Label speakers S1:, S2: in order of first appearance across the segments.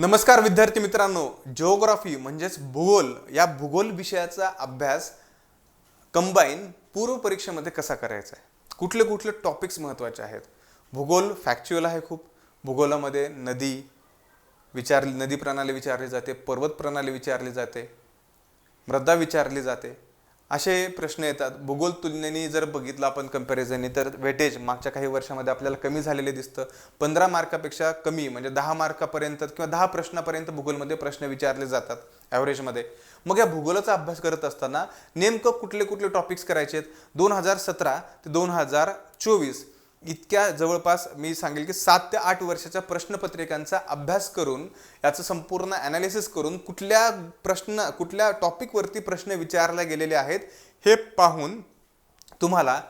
S1: नमस्कार विद्यार्थी मित्रांनो जिओग्राफी म्हणजेच भूगोल या भूगोल विषयाचा अभ्यास कंबाईन पूर्व परीक्षेमध्ये कसा करायचा आहे? कुठले कुठले टॉपिक्स महत्त्वाचे आहेत? भूगोल फॅक्च्युअल आहे खूप. भूगोलामध्ये नदी विचारली नदी प्रणाली विचारली जाते पर्वत प्रणाली विचारली जाते मृदा विचारली जाते. असे प्रश्न येतात. भूगोल तुलनेने जर बघितलं आपण कम्पॅरिझनने तर वेटेज मागच्या काही वर्षामध्ये आपल्याला कमी झालेले दिसतं. पंधरा मार्कापेक्षा कमी म्हणजे दहा मार्कापर्यंत किंवा दहा प्रश्नापर्यंत भूगोलमध्ये प्रश्न विचारले जातात ॲव्हरेजमध्ये मग या भूगोलाचा अभ्यास करत असताना नेमकं कुठले कुठले टॉपिक्स करायचे आहेत दोन हजार सतरा ते दोन हजार चोवीस. इतक्या जवळपास मी सांगेल की सात ते आठ वर्षाच्या प्रश्नपत्रिकांचा अभ्यास करून याचं संपूर्ण ॲनालिसिस करून कुठल्या प्रश्न कुठल्या टॉपिकवरती प्रश्न विचारले गेलेले आहेत हे पाहून तुम्हाला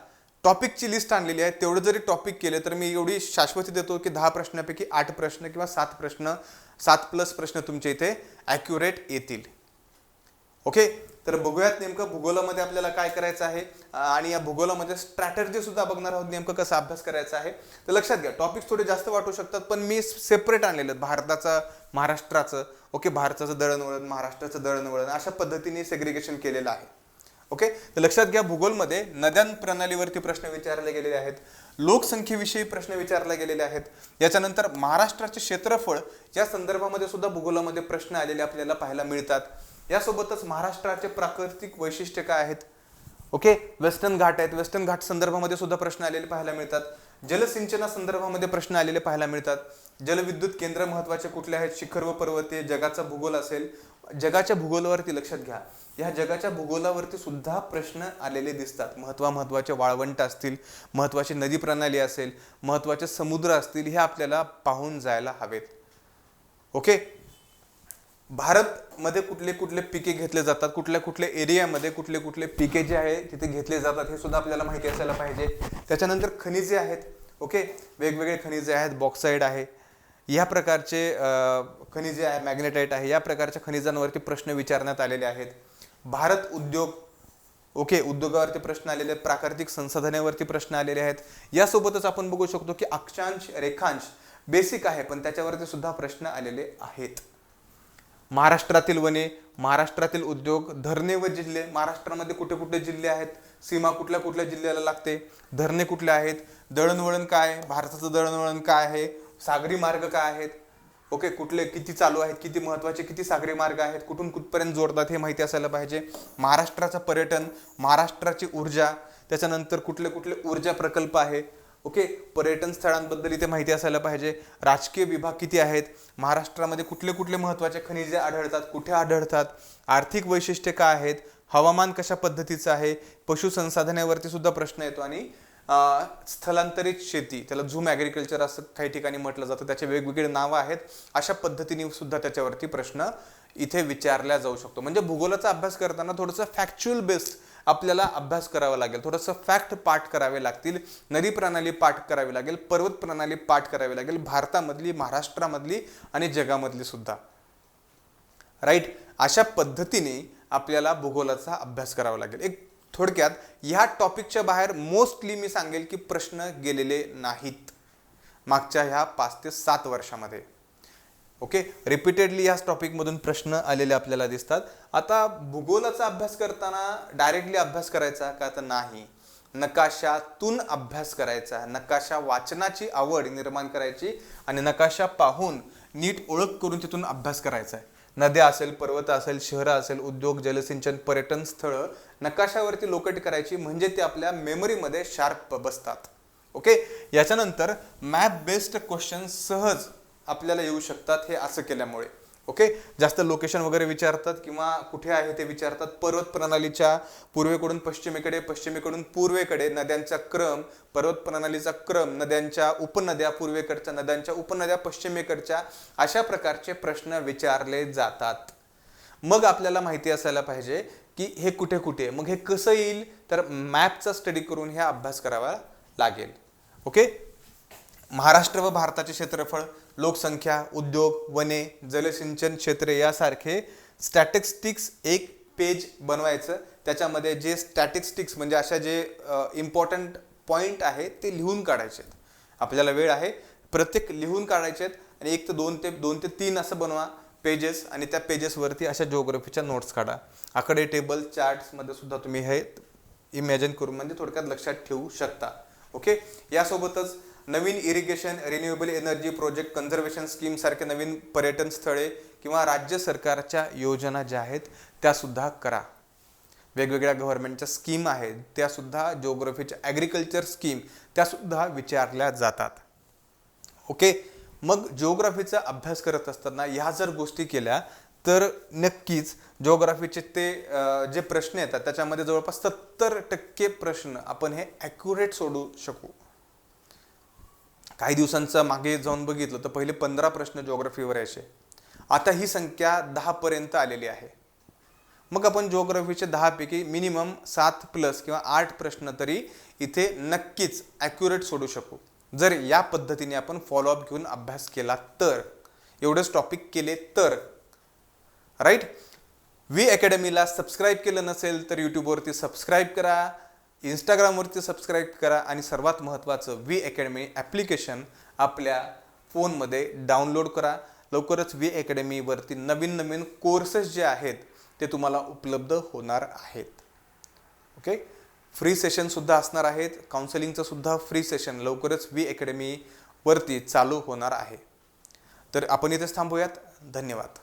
S1: टॉपिकची लिस्ट आणलेली आहे. तेवढं जरी टॉपिक केले तर मी एवढी शाश्वती देतो की दहा प्रश्नापैकी आठ प्रश्न किंवा सात प्रश्न सात प्लस प्रश्न तुमच्या इथे ॲक्युरेट येतील. ओके? तर बघूयात नेमकं भूगोलामध्ये आपल्याला काय करायचं आहे. आणि या भूगोलामध्ये स्ट्रॅटर्जी सुद्धा बघणार आहोत नेमकं कसा अभ्यास करायचा आहे. तर लक्षात घ्या टॉपिक्स थोडे जास्त वाटू शकतात पण मी सेपरेट आणलेले आहेत. भारताचं महाराष्ट्राचं ओके? भारताचं दळणवळण महाराष्ट्राचं दळणवळण अशा पद्धतीने सेग्रिगेशन केलेलं आहे. ओके? तर लक्षात घ्या भूगोलमध्ये नद्यां प्रणालीवरती प्रश्न विचारले गेलेले आहेत. लोकसंख्येविषयी प्रश्न विचारले गेलेले आहेत. याच्यानंतर महाराष्ट्राचे क्षेत्रफळ या संदर्भामध्ये सुद्धा भूगोलामध्ये प्रश्न आलेले आपल्याला पाहायला मिळतात. यासोबतच महाराष्ट्राचे प्राकृतिक वैशिष्ट्य काय आहेत? ओके? वेस्टर्न घाट आहेत. वेस्टर्न घाट संदर्भामध्ये सुद्धा प्रश्न आलेले पाहायला मिळतात. जलसिंचना संदर्भामध्ये प्रश्न आलेले पाहायला मिळतात. जलविद्युत केंद्र महत्त्वाचे कुठले आहेत? शिखर व पर्वते जगाचा भूगोल असेल. जगाच्या भूगोलावरती लक्षात घ्या. या जगाच्या भूगोलावरती सुद्धा प्रश्न आलेले दिसतात. महत्वा महत्त्वाचे वाळवंट असतील महत्वाची नदी प्रणाली असेल महत्त्वाचे समुद्र असतील हे आपल्याला पाहून जायला हवेत. ओके? भारतमध्ये कुठले कुठले पिके घेतले जातात कुठल्या कुठल्या एरियामध्ये कुठले कुठले पिके जे आहे तिथे घेतले जातात हे सुद्धा आपल्याला माहिती असायला पाहिजे. त्याच्यानंतर खनिजे आहेत ओके? वेगवेगळे खनिजे आहेत बॉक्साईड आहे. या प्रकारचे खनिजे आहे मॅग्नेटाईट आहे या प्रकारच्या खनिजांवरती प्रश्न विचारण्यात आलेले आहेत. भारत उद्योग ओके? उद्योगावरती प्रश्न आलेले आहेत प्राकृतिक संसाधनेवरती प्रश्न आलेले आहेत. यासोबतच आपण बघू शकतो की अक्षांश रेखांश बेसिक आहे पण त्याच्यावरती सुद्धा प्रश्न आलेले आहेत. महाराष्ट्रातील वने महाराष्ट्रातील उद्योग धरणे व जिल्हे. महाराष्ट्रामध्ये कुठे कुठे जिल्हे आहेत? सीमा कुठल्या कुठल्या जिल्ह्याला लागते? धरणे कुठले आहेत? दळणवळण काय? आहे? भारताचं दळणवळण काय आहे? सागरी मार्ग काय आहेत? ओके कुठले किती चालू आहेत? किती महत्त्वाचे किती सागरी मार्ग आहेत? कुठून कुठपर्यंत जोडतात हे माहिती असायला पाहिजे. महाराष्ट्राचं पर्यटन महाराष्ट्राची ऊर्जा त्याच्यानंतर कुठले कुठले ऊर्जा प्रकल्प आहे? ओके? पर्यटन स्थळांबद्दल इथे माहिती असायला पाहिजे. राजकीय विभाग किती आहेत? महाराष्ट्रामध्ये कुठले कुठले महत्त्वाचे खनिजे आढळतात? कुठे आढळतात? आर्थिक वैशिष्ट्ये काय आहेत? हवामान कशा पद्धतीचं आहे? पशुसंसाधनावरती सुद्धा प्रश्न येतो आणि स्थलांतरित शेती त्याला झूम ॲग्रिकल्चर असं काही ठिकाणी म्हटलं जातं. त्याचे वेगवेगळे नावं आहेत. अशा पद्धतीने सुद्धा त्याच्यावरती प्रश्न इथे विचारला जाऊ शकतो. म्हणजे भूगोलाचा अभ्यास करताना थोडंसं फॅक्च्युअल बेस्ड आपल्याला अभ्यास करावा लागेल थोडंसं फॅक्ट पाठ करावे लागतील नदी प्रणाली पाठ करावी लागेल पर्वत प्रणाली पाठ करावी लागेल भारतामधली महाराष्ट्रामधली आणि जगामधली सुद्धा. राईट अशा पद्धतीने आपल्याला भूगोलाचा अभ्यास करावा लागेल. एक थोडक्यात ह्या टॉपिकच्या बाहेर मोस्टली मी सांगेल की प्रश्न गेलेले नाहीत. मागच्या ह्या पाच ते सात वर्षामध्ये. ओके रिपीटेडली याच टॉपिकमधून प्रश्न आलेले आपल्याला दिसतात. आता भूगोलाचा अभ्यास करताना डायरेक्टली अभ्यास करायचा का तर नाही? नकाशातून अभ्यास करायचा. नकाशा वाचनाची आवड निर्माण करायची आणि नकाशा पाहून नीट ओळख करून तिथून अभ्यास करायचा आहे. नद्या असेल पर्वत असेल शहरं असेल उद्योग जलसिंचन पर्यटन स्थळं नकाशावरती लोकेट करायची म्हणजे ते आपल्या मेमरीमध्ये शार्प बसतात. ओके याच्यानंतर मॅप बेस्ड क्वेश्चन सहज आपल्याला येऊ शकतात हे असं केल्यामुळे. ओके जास्त लोकेशन वगैरे विचारतात किंवा कुठे आहे ते विचारतात. पर्वत प्रणालीच्या पूर्वेकडून पश्चिमेकडे पश्चिमेकडून पूर्वेकडे नद्यांचा क्रम पर्वत प्रणालीचा क्रम नद्यांच्या उपनद्या पूर्वेकडच्या नद्यांच्या उपनद्या पश्चिमेकडच्या अशा प्रकारचे प्रश्न विचारले जातात. मग आपल्याला माहिती असायला पाहिजे की हे कुठे कुठे मग हे कसं येईल? तर मॅपचा स्टडी करून हे अभ्यास करावा लागेल. ओके महाराष्ट्र व भारताचे क्षेत्रफळ लोकसंख्या उद्योग वने जलसिंचन क्षेत्रे यासारखे स्टॅटिस्टिक्स एक पेज बनवायचं. त्याच्यामध्ये जे स्टॅटिस्टिक्स म्हणजे अशा जे इम्पॉर्टंट पॉईंट आहे ते लिहून काढायचे आपल्याला वेळ आहे. प्रत्येक लिहून काढायचे आहेत आणि एक ते दोन ते दोन ते तीन असं बनवा पेजेस आणि त्या पेजेसवरती अशा जिओग्राफीच्या नोट्स काढा. आकडे टेबल चार्ट्समध्ये सुद्धा तुम्ही हे इमॅजिन करून म्हणजे थोडक्यात लक्षात ठेवू शकता. ओके यासोबतच नवीन irrigation renewable energy project conservation स्कीमसारखे नवीन पर्यटन स्थळे किंवा राज्य सरकारच्या योजना ज्या आहेत त्यासुद्धा करा. वेगवेगळ्या गव्हर्नमेंटच्या स्कीम आहेत त्यासुद्धा जिओग्राफीच्या ॲग्रिकल्चर स्कीम त्यासुद्धा विचारल्या जातात. ओके मग जिओग्राफीचा अभ्यास करत असताना ह्या जर गोष्टी केल्या तर नक्कीच जिओग्राफीचे ते जे प्रश्न येतात त्याच्यामध्ये जवळपास सत्तर टक्के प्रश्न आपण हे ॲक्युरेट सोडू शकू. काही दिवसांचं मागे जाऊन बघितलं तर पहिले पंधरा प्रश्न ज्योग्रफीवर यायचे. आता ही संख्या दहापर्यंत आलेली आहे. मग आपण ज्योग्रफीचे दहापैकी मिनिमम सात प्लस किंवा आठ प्रश्न तरी इथे नक्कीच ॲक्युरेट सोडू शकू. जर या पद्धतीने आपण फॉलोअप घेऊन अभ्यास केला तर एवढेच टॉपिक केले तर. राईट व्ही अकॅडमीला सबस्क्राईब केलं नसेल तर यूट्यूबवरती सबस्क्राईब करा. इंस्टाग्रामवरती सबस्क्राईब करा आणि सर्वात महत्त्वाचं व्ही अकॅडमी ॲप्लिकेशन आपल्या फोनमध्ये डाउनलोड करा. लवकरच व्ही अकॅडमीवरती नवीन नवीन कोर्सेस जे आहेत ते तुम्हाला उपलब्ध होणार आहेत. ओके फ्री सेशनसुद्धा असणार आहेत. काउन्सिलिंगचंसुद्धा फ्री सेशन लवकरच व्ही अकॅडमीवरती चालू होणार आहे. तर आपण इथेच थांबूयात. धन्यवाद.